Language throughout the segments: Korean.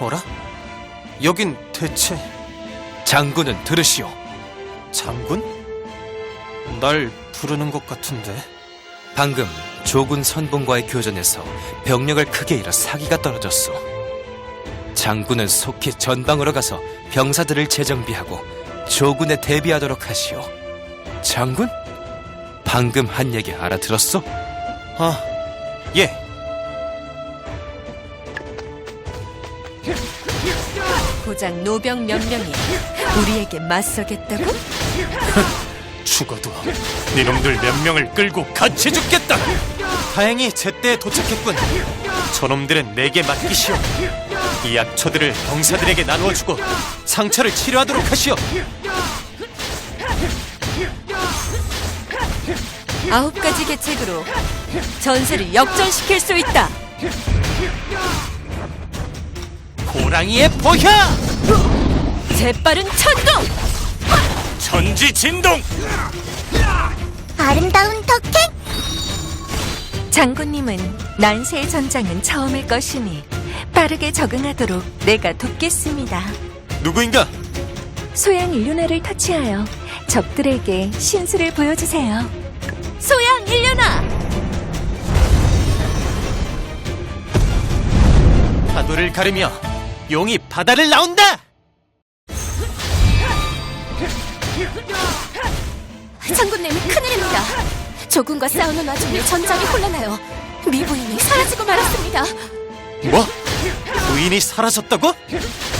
어라? 여긴 대체 장군은 들으시오. 장군? 날 부르는 것 같은데 방금 조군 선봉과의 교전에서 병력을 크게 잃어 사기가 떨어졌소. 장군은 속히 전방으로 가서 병사들을 재정비하고 조군에 대비하도록 하시오. 장군? 방금 한 얘기 알아들었소? 아, 예 고작 노병 몇 명이 우리에게 맞서겠다고? 죽어도 니놈들 몇 명을 끌고 같이 죽겠다 다행히 제때에 도착했군 저놈들은 내게 맡기시오 이 약초들을 병사들에게 나누어주고 상처를 치료하도록 하시오 아홉 가지 계책으로 전세를 역전시킬 수 있다. 호랑이의 보야! 재빠른 천둥! 전지 진동! 아름다운 덕행 장군님은 난세의 전장은 처음일 것이니 빠르게 적응하도록 내가 돕겠습니다. 누구인가? 소양 일륜화를 터치하여 적들에게 신수를 보여주세요. 소양 일륜화! 파도를 가르며 용이 바다를 나온다! 장군님 큰일입니다. 조군과 싸우는 와중에 전장이 혼란하여 미부인이 사라지고 말았습니다. 뭐? 부인이 사라졌다고?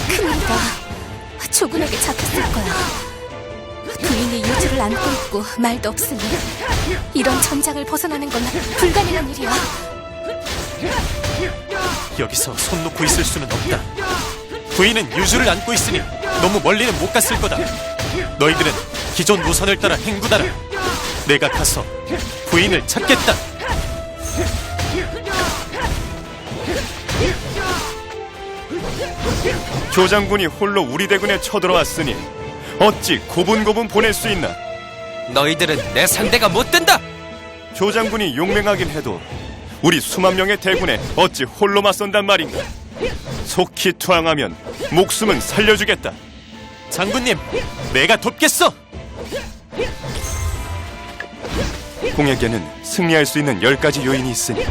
큰일이다. 조군에게 잡혔을 거야. 부인이 유주를 안고 있고 말도 없으니 이런 전장을 벗어나는 건 불가능한 일이야. 여기서 손 놓고 있을 수는 없다. 부인은 유주를 안고 있으니 너무 멀리는 못 갔을 거다. 너희들은 기존 노선을 따라 행구다라. 내가 가서 부인을 찾겠다. 교장군이 홀로 우리 대군에 쳐들어왔으니 어찌 고분고분 보낼 수 있나? 너희들은 내 상대가 못 된다! 교장군이 용맹하긴 해도 우리 수만 명의 대군에 어찌 홀로 맞선단 말인가? 속히 투항하면 목숨은 살려주겠다. 장군님, 내가 돕겠어. 공에게는 승리할 수 있는 열 가지 요인이 있으니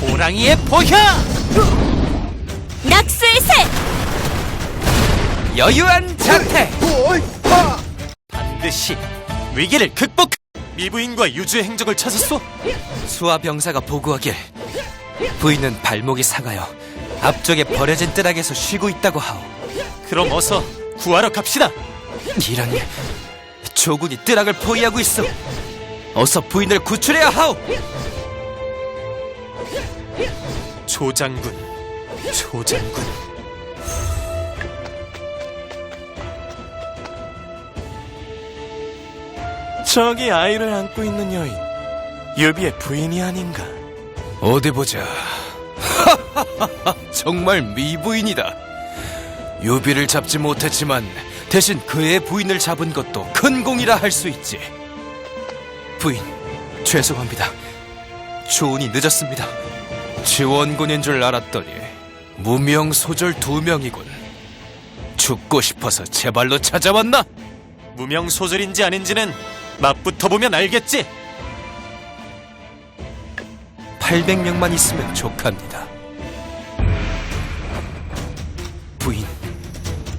호랑이의 보야! 낙수의 새! 여유한 자태! 반드시 위기를 극복. 미부인과 유주의 행적을 찾았소? 수하 병사가 보고하길 부인은 발목이 상하여 앞쪽에 버려진 뜰락에서 쉬고 있다고 하오. 그럼 어서 구하러 갑시다. 이런 조군이 뜰락을 포위하고 있어. 어서 부인을 구출해야 하오. 조장군, 조장군. 저기 아이를 안고 있는 여인, 유비의 부인이 아닌가? 어디 보자. 정말 미부인이다. 유비를 잡지 못했지만 대신 그의 부인을 잡은 것도 큰 공이라 할 수 있지. 부인, 죄송합니다. 조언이 늦었습니다. 지원군인 줄 알았더니 무명 소절 두 명이군. 죽고 싶어서 제 발로 찾아왔나? 무명 소절인지 아닌지는 맛부터 보면 알겠지. 800명만 있으면 족합니다. 부인,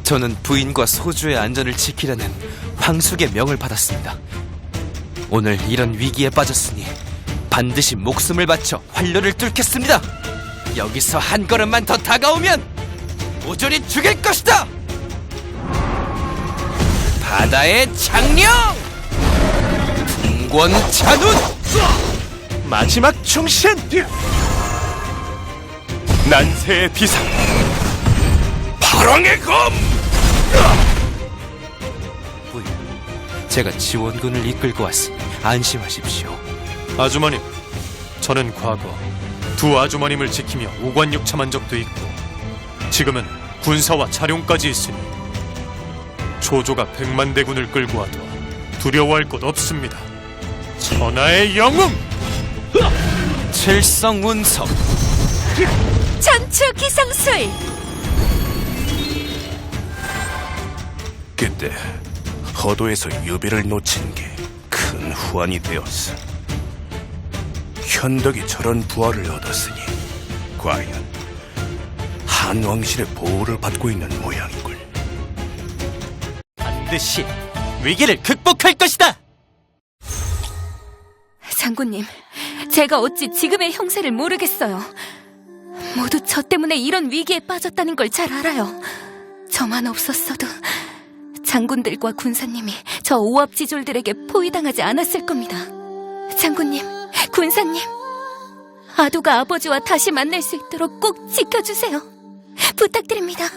저는 부인과 소주의 안전을 지키려는 황숙의 명을 받았습니다. 오늘 이런 위기에 빠졌으니 반드시 목숨을 바쳐 환로를 뚫겠습니다. 여기서 한 걸음만 더 다가오면 모조리 죽일 것이다. 바다의 장령, 풍권 잔운. 마지막 충신! 난세의 비상. 파랑의 검! 부인, 제가 지원군을 이끌고 왔으니 안심하십시오. 아주머님, 저는 과거 두 아주머님을 지키며 오관육참한 적도 있고 지금은 군사와 차룡까지 있으니 조조가 백만 대군을 끌고 와도 두려워할 것 없습니다. 전하의 영웅! 칠성운석 전투 기상술! 그때 허도에서 유비를 놓친 게 큰 후환이 되었어. 현덕이 저런 부하를 얻었으니 과연 한 왕실의 보호를 받고 있는 모양이군. 반드시 위기를 극복할 것이다. 장군님, 제가 어찌 지금의 형세를 모르겠어요. 모두 저 때문에 이런 위기에 빠졌다는 걸 잘 알아요. 저만 없었어도 장군들과 군사님이 저 오합지졸들에게 포위당하지 않았을 겁니다. 장군님, 군사님, 아도가 아버지와 다시 만날 수 있도록 꼭 지켜주세요. 부탁드립니다.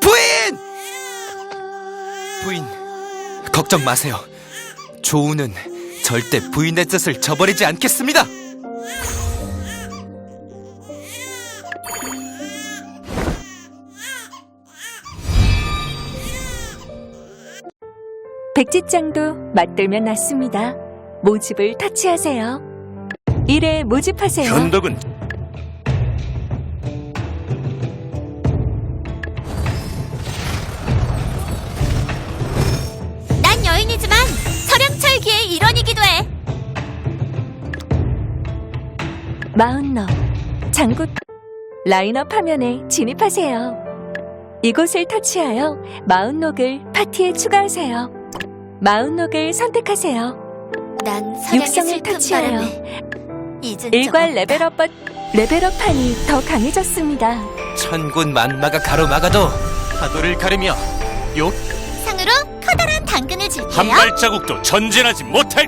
부인! 부인, 걱정 마세요. 조우는 절대 부인의 뜻을 저버리지 않겠습니다. 백지장도 맞들면 낫습니다. 모집을 터치하세요. 일에 모집하세요. 현덕은 마운너, 장군, 라인업 화면에 진입하세요. 이곳을 터치하여 마운록을 파티에 추가하세요. 마운록을 선택하세요. 난 육성을 터치하여 일괄. 레벨업 버 레벨업판이 더 강해졌습니다. 천군 만마가 가로막아도 파도를 가르며 요 상으로 커다란 당근을 줄게요. 한 발자국도 전진하지 못할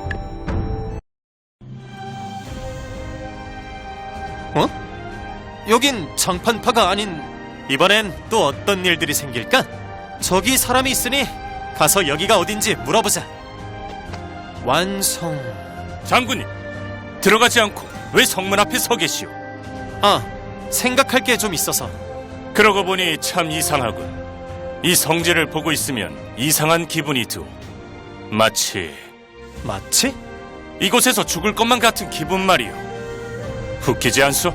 여긴 장판파가 아닌 이번엔 또 어떤 일들이 생길까? 저기 사람이 있으니 가서 여기가 어딘지 물어보자. 완성. 장군님 들어가지 않고 왜 성문 앞에 서 계시오? 아, 생각할 게 좀 있어서. 그러고 보니 참 이상하군. 이 성질을 보고 있으면 이상한 기분이 드오. 마치 마치? 이곳에서 죽을 것만 같은 기분 말이오. 웃기지 않소?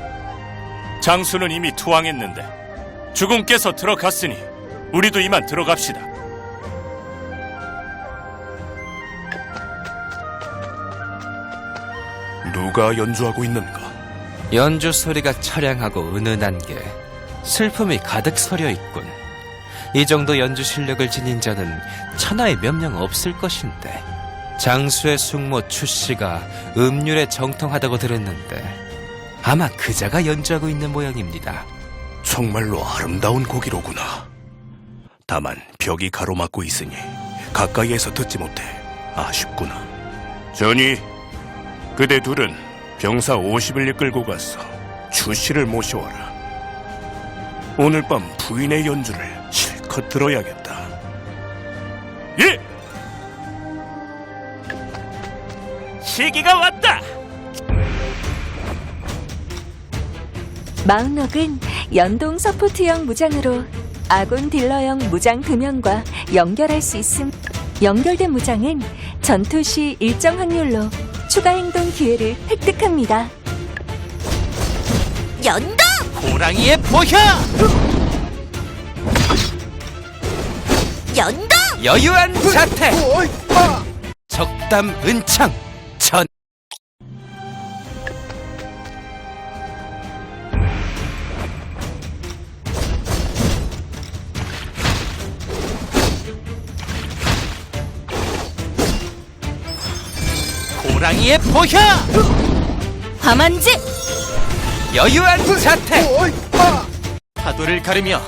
장수는 이미 투항했는데 죽음께서 들어갔으니 우리도 이만 들어갑시다. 누가 연주하고 있는가? 연주 소리가 처량하고 은은한 게 슬픔이 가득 서려 있군. 이 정도 연주 실력을 지닌 자는 천하에 몇 명 없을 것인데 장수의 숙모 추씨가 음률에 정통하다고 들었는데 아마 그자가 연주하고 있는 모양입니다. 정말로 아름다운 곡이로구나. 다만 벽이 가로막고 있으니 가까이에서 듣지 못해 아쉽구나. 전이 그대 둘은 병사 50을 이끌고 가서 추씨를 모셔와라. 오늘 밤 부인의 연주를 실컷 들어야겠다. 예! 시기가 왔다! 마운록은 연동 서포트형 무장으로 아군 딜러형 무장 2명과 연결할 수 있음. 연결된 무장은 전투 시 일정 확률로 추가 행동 기회를 획득합니다. 연동! 호랑이의 보혀! 연동! 여유한 자태! 적담 은창! 호랑이의 보혀! 화만지! 여유한 자태! 파도를 가르며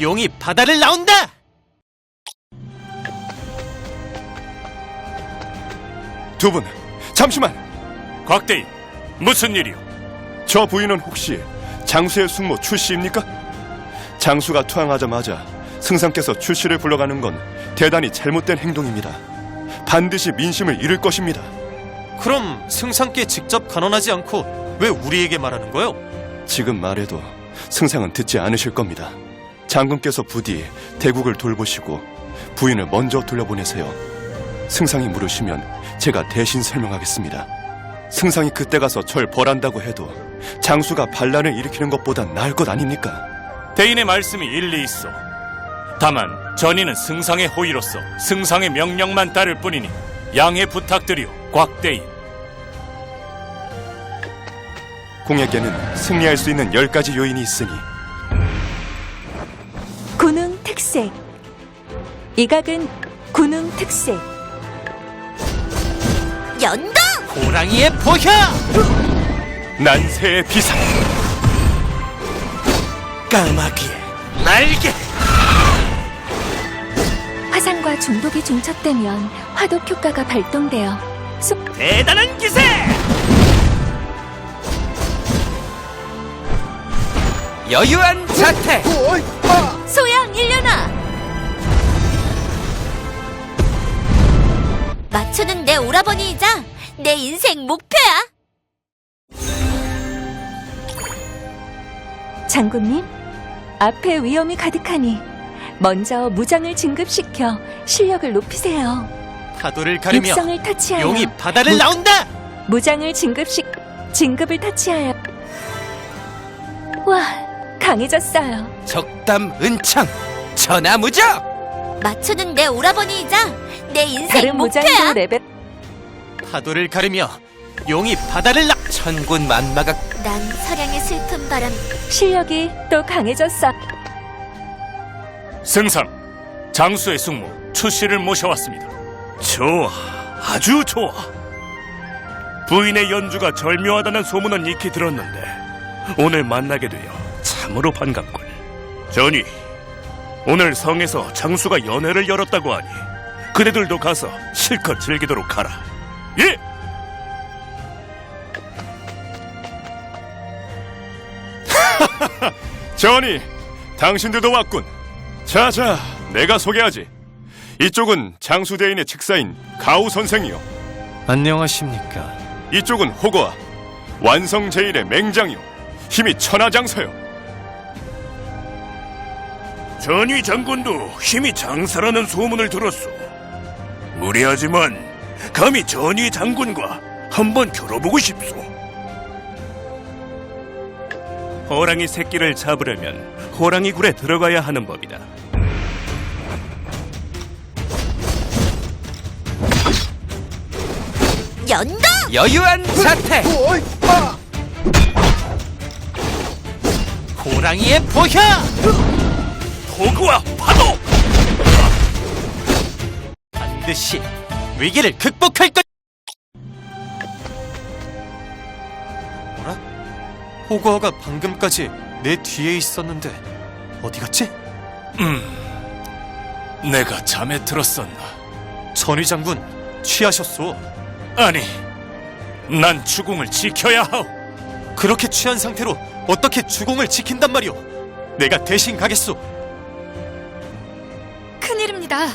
용이 바다를 나온다. 두 분, 잠시만! 곽대인, 무슨 일이오? 저 부인은 혹시 장수의 숙모 출씨입니까? 장수가 투항하자마자 승상께서 출씨를 불러가는 건 대단히 잘못된 행동입니다. 반드시 민심을 잃을 것입니다. 그럼 승상께 직접 간언하지 않고 왜 우리에게 말하는 거요? 지금 말해도 승상은 듣지 않으실 겁니다. 장군께서 부디 대국을 돌보시고 부인을 먼저 돌려보내세요. 승상이 물으시면 제가 대신 설명하겠습니다. 승상이 그때 가서 절 벌한다고 해도 장수가 반란을 일으키는 것보단 나을 것 아닙니까? 대인의 말씀이 일리 있어. 다만 전이는 승상의 호의로서 승상의 명령만 따를 뿐이니 양해 부탁드리오, 곽대인. 공에게는 승리할 수 있는 열 가지 요인이 있으니 군웅 특색. 이 각은 군웅 특색. 연동! 호랑이의 포효! 난세의 비상 까마귀의 날개! 화상과 중독이 중첩되면 화독 효과가 발동되어 속 대단한 기세! 여유한 자태! 소양 일려나! 맞추는 내 오라버니이자 내 인생 목표야! 장군님, 앞에 위험이 가득하니 먼저 무장을 진급시켜 실력을 높이세요. 파도를 가르며 육성을 터치하여 용이 바다를 무- 나온다! 무장을 진급시 진급을 터치하여 와 강해졌어요. 적담 은창 천하무적! 맞추는 내 오라버니이자 내 인생 다른 무장도 목표야! 레벨 파도를 가르며 용이 바다를 나 천군 만마가 난 서량의 슬픈 바람 실력이 또 강해졌어. 승상, 장수의 숙모 추씨를 모셔왔습니다. 좋아, 아주 좋아. 부인의 연주가 절묘하다는 소문은 익히 들었는데 오늘 만나게 되어 참으로 반갑군. 전위, 오늘 성에서 장수가 연회를 열었다고 하니 그대들도 가서 실컷 즐기도록 하라. 예. 전이 당신들도 왔군 자자 내가 소개하지 이쪽은 장수대인의 직사인 가우 선생이요 안녕하십니까. 이쪽은 호거와 완성 제일의 맹장이요 힘이 천하장사요 전위 장군도 힘이 장사라는 소문을 들었소. 무리하지만 감히 전위 장군과 한번 겨뤄보고 싶소. 호랑이 새끼를 잡으려면 호랑이 굴에 들어가야 하는 법이다. 연동! 여유한 자태! 호랑이의 포효! 호그와 파도! 반드시 위기를 극복할 것! 뭐라? 호거가 방금까지 내 뒤에 있었는데 어디 갔지? 내가 잠에 들었었나? 전위 장군 취하셨소. 아니, 난 주공을 지켜야 하오. 그렇게 취한 상태로 어떻게 주공을 지킨단 말이오? 내가 대신 가겠소. 큰일입니다.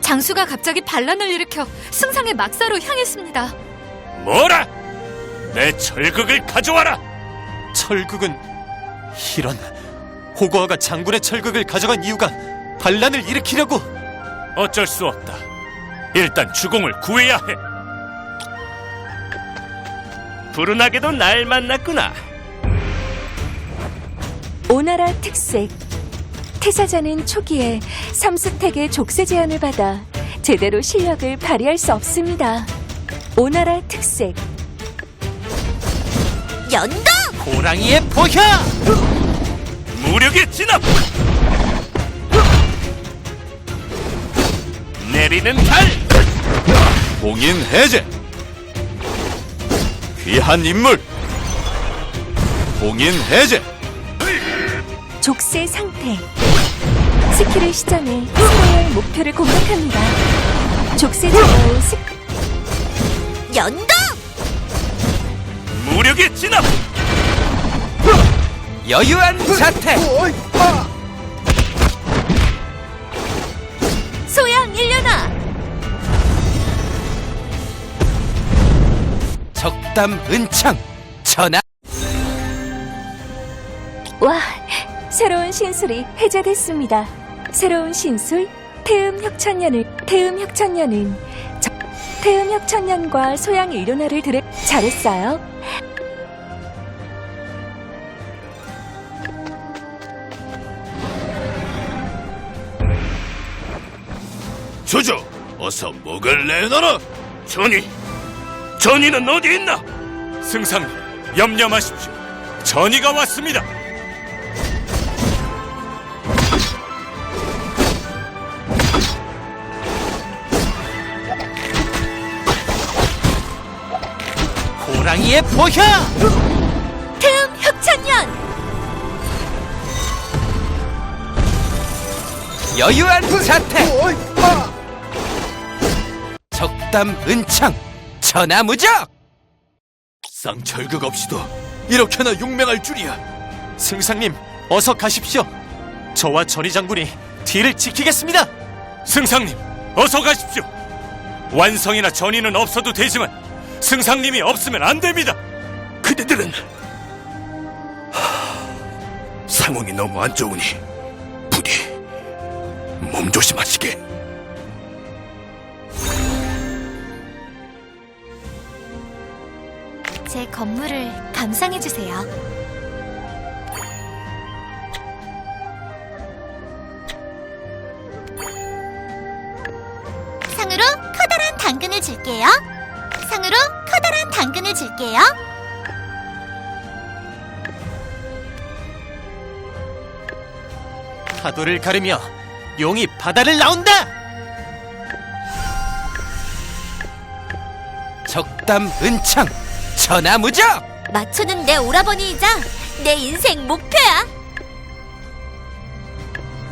장수가 갑자기 반란을 일으켜 승상의 막사로 향했습니다. 뭐라? 내 철극을 가져와라. 철극은 이런 호거아가 장군의 철극을 가져간 이유가 반란을 일으키려고 어쩔 수 없다. 일단 주공을 구해야 해. 불운하게도 날 만났구나. 오나라 특색. 태사자는 초기에 삼수택의 족쇄 제한을 받아 제대로 실력을 발휘할 수 없습니다. 오나라 특색. 연동! 호랑이의 포효! 무력의 진압! 내리는 달! 봉인 해제 귀한 인물 봉인 해제 족쇄 상태. 스킬을 시전해 새로운 목표를 공격합니다. 족쇄 제거 후 스... 연동! 무력의 진압! 여유한 자태! 속담 은창 전하. 와 새로운 신술이 해제됐습니다. 새로운 신술 태음혁천년을 태음혁천년은 태음혁천년과 소양 일원화를 들을 잘했어요. 주저 어서 목을 내놔라. 전이 전이는 어디 있나? 승상님, 염려 마십시오. 전이가 왔습니다. 호랑이의 보혈! 태음 혁찬년! 여유한 자태! 적담 은창! 천하무적! 쌍철극 없이도 이렇게나 용맹할 줄이야. 승상님, 어서 가십시오. 저와 전희 장군이 뒤를 지키겠습니다. 승상님, 어서 가십시오. 완성이나 전이는 없어도 되지만 승상님이 없으면 안 됩니다. 그대들은 하, 상황이 너무 안 좋으니 부디 몸 조심하시게. 제 건물을 감상해주세요. 상으로 커다란 당근을 줄게요. 상으로 커다란 당근을 줄게요. 파도를 가르며 용이 바다를 나온다. 적담 은창! 천하무적! 마초는 내 오라버니이자 내 인생 목표야.